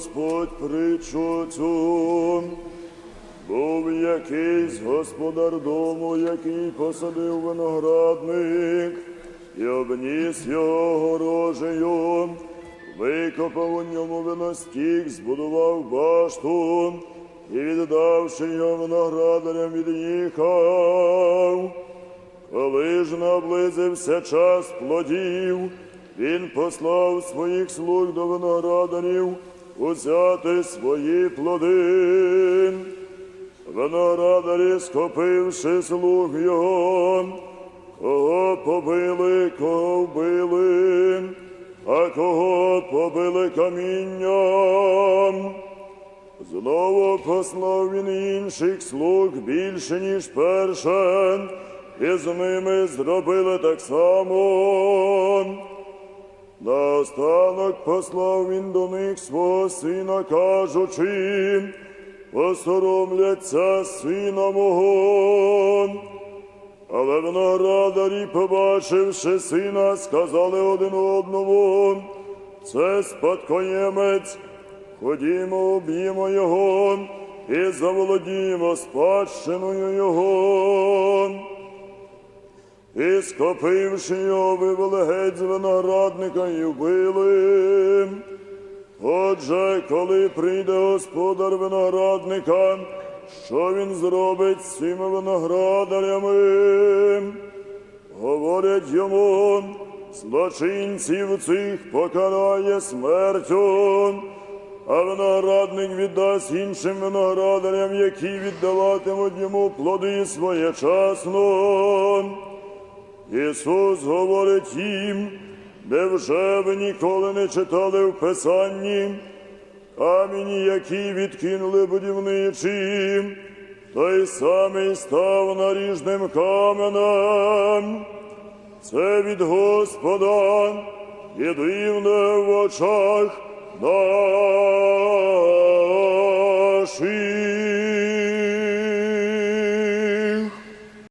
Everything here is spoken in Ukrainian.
Господь притчу. Був якийсь господар дому, який посадив виноградник і обніс його горожею, викопав у ньому виностік, збудував башту і, віддавши його виноградарям, від'їхав. Коли ж наблизився час плодів, він послав своїх слуг до виноградарів узяти свої плоди. Виноградарі, схопивши слуг його, кого побили, кого вбили, а кого побили камінням. Знову послав він інших слуг більше, ніж перше, і з ними зробили так само. Наостанок послав він до них свого сина, кажучи, посоромляться сина мого. Але виноградарі, побачивши сина, сказали один одному, це спадкоємець, ходімо, уб'ємо його і заволодіємо спадщиною його. І схопивши його, вивели геть з виноградника і вбили. Отже, коли прийде господар виноградника, що він зробить з цими виноградарями? Говорять йому, злочинців цих покарає смертю, а виноградник віддасть іншим виноградарям, які віддаватимуть йому плоди своєчасно. Ісус говорить їм, невже ви ніколи не читали в Писанні, камінь, які відкинули будівничі, той самий став наріжним каменем. Це від Господа і дивне в очах наших.